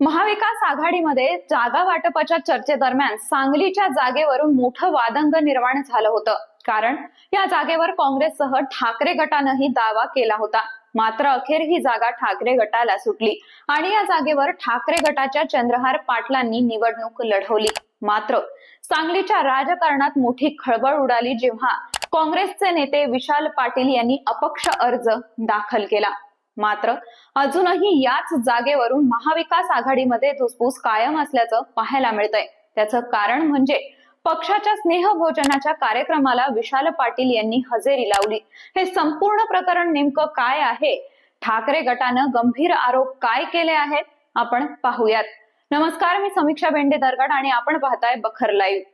महाविकास आघाडीमध्ये जागा वाटपाच्या चर्चेदरम्यान सांगलीच्या जागेवरून मोठं वादंग निर्माण झालं होतं. कारण या जागेवर काँग्रेससह ठाकरे गटानंही दावा केला होता. मात्र अखेर ही जागा ठाकरे गटाला सुटली आणि या जागेवर ठाकरे गटाच्या चंद्रहार पाटलांनी निवडणूक लढवली. मात्र सांगलीच्या राजकारणात मोठी खळबळ उडाली जेव्हा काँग्रेसचे नेते विशाल पाटील यांनी अपक्ष अर्ज दाखल केला. मात्र अजूनही याच जागेवरून महाविकास आघाडीमध्ये धुसफूस कायम असल्याचं पाहायला मिळतंय. त्याचं कारण म्हणजे पक्षाच्या स्नेहभोजनाच्या कार्यक्रमाला विशाल पाटील यांनी हजेरी लावली. हे संपूर्ण प्रकरण नेमकं काय आहे? ठाकरे गटानं गंभीर आरोप काय केले आहेत? आपण पाहूयात. नमस्कार मी समीक्षा बेंडे दरगड आणि आपण पाहताय बखर लाईव्ह.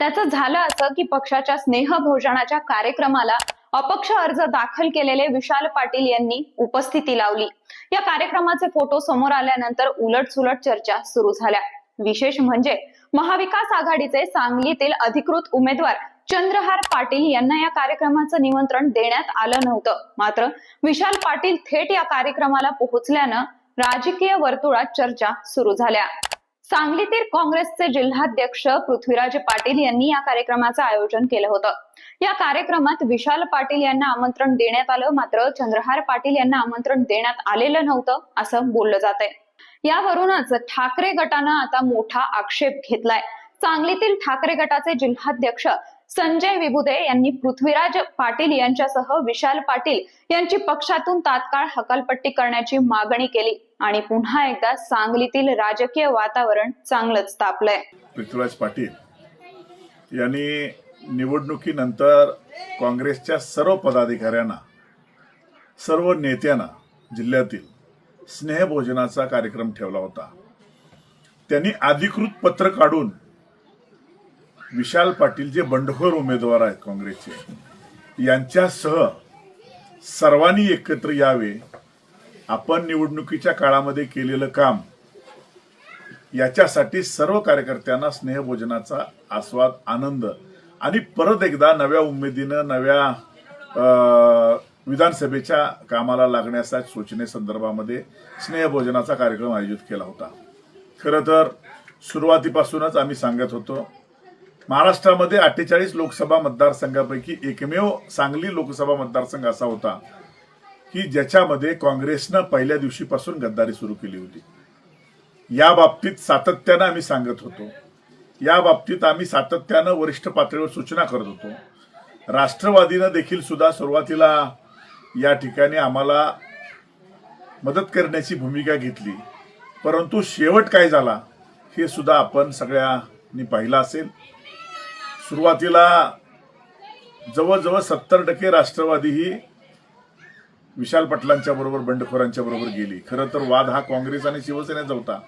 त्याचं झालं असं की पक्षाच्या स्नेहभोजनाच्या कार्यक्रमाला अपक्ष अर्ज दाखल केलेले विशाल पाटील यांनी उपस्थिती लावली. या कार्यक्रमाचे फोटो समोर आल्यानंतर उलटसुलट चर्चा सुरू झाल्या. विशेष म्हणजे महाविकास आघाडीचे सांगलीतील अधिकृत उमेदवार चंद्रहार पाटील यांना या कार्यक्रमाचं निमंत्रण देण्यात आलं नव्हतं. मात्र विशाल पाटील थेट या कार्यक्रमाला पोहोचल्यानं राजकीय वर्तुळात चर्चा सुरू झाल्या. सांगलीतील काँग्रेसचे जिल्हाध्यक्ष पृथ्वीराज पाटील यांनी या कार्यक्रमाचं आयोजन केलं होतं. या कार्यक्रमात विशाल पाटील यांना आमंत्रण देण्यात आलं मात्र चंद्रहार पाटील यांना आमंत्रण देण्यात आलेलं नव्हतं असं बोललं जात आहे यावरूनच ठाकरे गटानं आता मोठा आक्षेप घेतलाय. सांगलीतील ठाकरे गटाचे जिल्हाध्यक्ष संजय विभुदे यांनी पृथ्वीराज पाटील यांच्यासह विशाल पाटील यांची पक्षातून तात्काळ हकालपट्टी करण्याची मागणी केली आणि पुन्हा एकदा सांगलीतील राजकीय वातावरण चांगलंच तापलंय. पृथ्वीराज पाटील यांनी निवडणुकीनंतर काँग्रेसच्या सर्व पदाधिकाऱ्यांना सर्व नेत्यांना जिल्ह्यातील स्नेहभोजनाचा कार्यक्रम ठेवला होता. त्यांनी अधिकृत पत्र काढून विशाल पाटील जे बंडखोर उमेदवार आहेत काँग्रेसचे यांच्यासह सर्वांनी एकत्र यावे आपण निवडणुकीच्या काळामध्ये केलेलं काम याच्यासाठी सर्व कार्यकर्त्यांना स्नेहभोजनाचा आस्वाद आनंद आणि परत एकदा नव्या उमेदीनं नव्या विधानसभेच्या कामाला लागण्याच्या सूचनेसंदर्भामध्ये स्नेहभोजनाचा कार्यक्रम आयोजित केला होता. खरं तर सुरुवातीपासूनच आम्ही सांगत होतो महाराष्ट्रामध्ये अठ्ठेचाळीस लोकसभा मतदारसंघापैकी एकमेव सांगली लोकसभा मतदारसंघ असा होता की ज्याच्यामध्ये काँग्रेसनं पहिल्या दिवशीपासून गद्दारी सुरू केली होती. या बाबतीत सातत्यानं आम्ही सांगत होतो. या बाबतीत आम्ही सातत्यानं वरिष्ठ पातळीवर सूचना करत होतो. राष्ट्रवादीनं देखील सुद्धा सुरुवातीला या ठिकाणी आम्हाला मदत करण्याची भूमिका घेतली. परंतु शेवट काय झाला हे सुद्धा आपण सगळ्यांनी पाहिलं असेल. सुरुवातीला जवळजवळ सत्तर टक्के राष्ट्रवादी ही विशाल पटलांच्या बरोबर बंडखोरांच्या बरोबर गेली. खरं तर वाद हा काँग्रेस आणि शिवसेनेचा होता.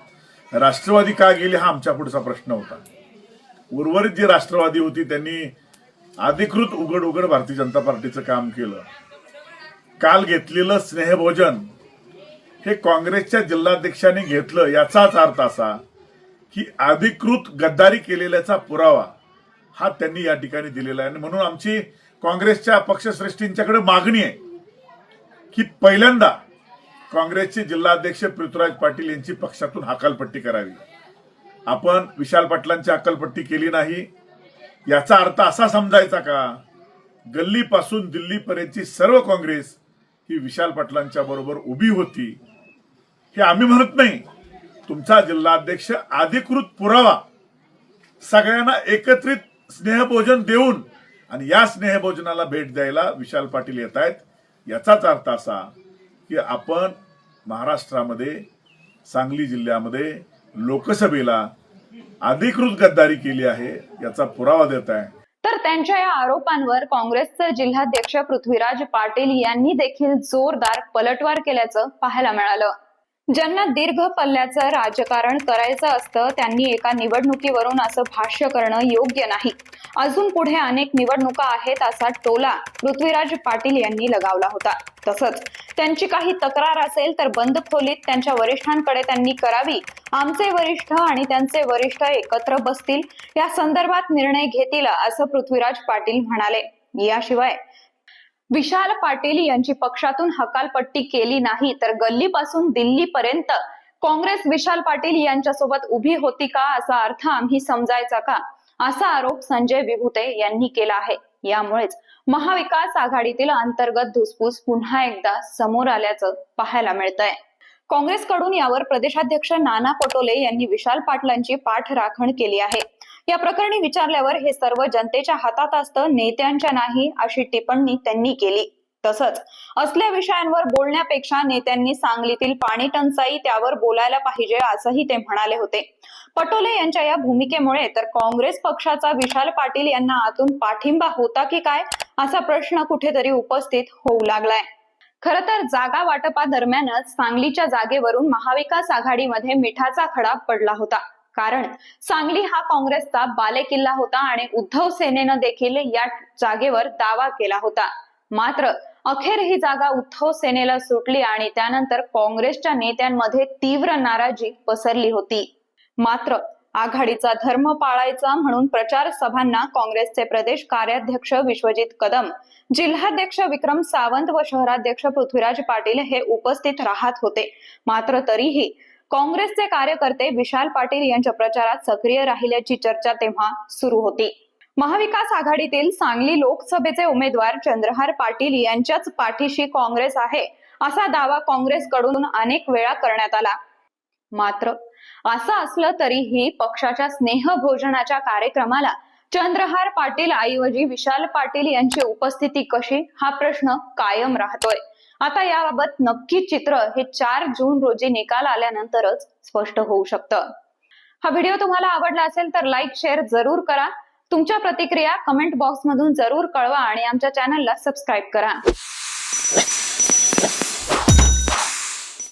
राष्ट्रवादी का गेली हा आमच्या पुढचा प्रश्न होता. उर्वरित जी राष्ट्रवादी होती त्यांनी अधिकृत उघड उघड भारतीय जनता पार्टीचं काम केलं. काल घेतलेलं स्नेहभोजन हे काँग्रेसच्या जिल्हाध्यक्षांनी घेतलं याचाच अर्थ असा की अधिकृत गद्दारी केलेल्याचा पुरावा हा त्यांनी या ठिकाणी दिलेला आहे. आणि म्हणून आमची काँग्रेसच्या पक्षश्रेष्ठींच्याकडे मागणी आहे की पहिल्यांदा काँग्रेसचे जिल्हाध्यक्ष पृथ्वीराज पाटील यांची पक्षातून हकालपट्टी करावी. आपण विशाल पाटलांची हकालपट्टी केली नाही. याचा अर्थ असा समजायचा का? गल्लीपासून दिल्लीपर्यंतची सर्व काँग्रेस ही विशाल पाटलांच्या बरोबर उभी होती. हे आम्ही म्हणत नाही. तुमचा जिल्हाध्यक्ष अधिकृत पुरावा सगळ्यांना एकत्रित स्नेहभोजन देऊन आणि या स्नेहभोजनाला भेट द्यायला विशाल पाटील येत आहेत. याचाच अर्थ असा की आपण महाराष्ट्रामध्ये सांगली जिल्ह्यामध्ये लोकसभेला अधिकृत गद्दारी केली आहे याचा पुरावा देत आहे. तर त्यांच्या या आरोपांवर काँग्रेसचे जिल्हाध्यक्ष पृथ्वीराज पाटील यांनी देखील जोरदार पलटवार केल्याचं पाहायला मिळालं. ज्यांना दीर्घ पल्ल्याचं राजकारण करायचं असतं त्यांनी एका निवडणुकीवरून असं भाष्य करणं योग्य नाही. अजून पुढे अनेक निवडणुका आहेत असा टोला पृथ्वीराज पाटील यांनी लगावला होता. तसंच त्यांची काही तक्रार असेल तर बंद खोलीत त्यांच्या वरिष्ठांकडे त्यांनी करावी. आमचे वरिष्ठ आणि त्यांचे वरिष्ठ एकत्र बसतील या संदर्भात निर्णय घेतील असं पृथ्वीराज पाटील म्हणाले. याशिवाय विशाल पाटील यांची पक्षातून हकालपट्टी केली नाही तर गल्लीपासून दिल्लीपर्यंत काँग्रेस विशाल पाटील यांच्यासोबत उभी होती का असा अर्थ आम्ही समजायचा का? असा आरोप संजय विभूते यांनी केला आहे. यामुळेच महाविकास आघाडीतील अंतर्गत धुसफूस पुन्हा एकदा समोर आल्याचं पाहायला मिळतंय. काँग्रेसकडून यावर प्रदेशाध्यक्ष नाना पटोले यांनी विशाल पाटलांची पाठराखण केली आहे. या प्रकरणी विचारल्यावर हे सर्व जनतेच्या हातात असतं नेत्यांच्या नाही अशी टिप्पणी त्यांनी केली. तसंच असल्या विषयांवर बोलण्यापेक्षा नेत्यांनी सांगलीतील पाणी टंचाई त्यावर बोलायला पाहिजे असंही ते म्हणाले होते. पटोले यांच्या या भूमिकेमुळे तर काँग्रेस पक्षाचा विशाल पाटील यांना आतून पाठिंबा होता की काय असा प्रश्न कुठेतरी उपस्थित होऊ लागलाय. खर तर जागा वाटपा दरम्यानच सांगलीच्या जागेवरून महाविकास आघाडीमध्ये मिठाचा खडा पडला होता. कारण सांगली हा काँग्रेसचा बालेकिल्ला होता आणि उद्धव सेनेनं देखील या जागेवर दावा केला होता. मात्र अखेर ही जागा उद्धव सेनेला सुटली आणि त्यानंतर काँग्रेसच्या नेत्यांमध्ये तीव्र नाराजी पसरली होती. मात्र आघाडीचा धर्म पाळायचा म्हणून प्रचार सभांना काँग्रेसचे प्रदेश कार्याध्यक्ष विश्वजित कदम जिल्हाध्यक्ष विक्रम सावंत व शहराध्यक्ष पृथ्वीराज पाटील हे उपस्थित राहत होते. मात्र तरीही काँग्रेसचे कार्यकर्ते विशाल पाटील यांच्या प्रचारात सक्रिय राहिल्याची चर्चा तेव्हा सुरू होती. महाविकास आघाडीतील सांगली लोकसभेचे उमेदवार चंद्रहार पाटील यांच्याच पाठीशी काँग्रेस आहे असा दावा काँग्रेसकडून अनेक वेळा करण्यात आला. मात्र असं असलं तरीही पक्षाच्या स्नेहभोजनाच्या कार्यक्रमाला चंद्रहार पाटील ऐवजी विशाल पाटील यांची उपस्थिती कशी हा प्रश्न कायम राहतोय. आता याबाबत नक्की चित्र हे चार जून रोजी निकाल आल्यानंतरच स्पष्ट होऊ शकतं. हा व्हिडिओ तुम्हाला आवडला असेल तर लाईक शेअर जरूर करा. तुमच्या प्रतिक्रिया कमेंट बॉक्स मधून जरूर कळवा आणि आमच्या चॅनलला सबस्क्राईब करा.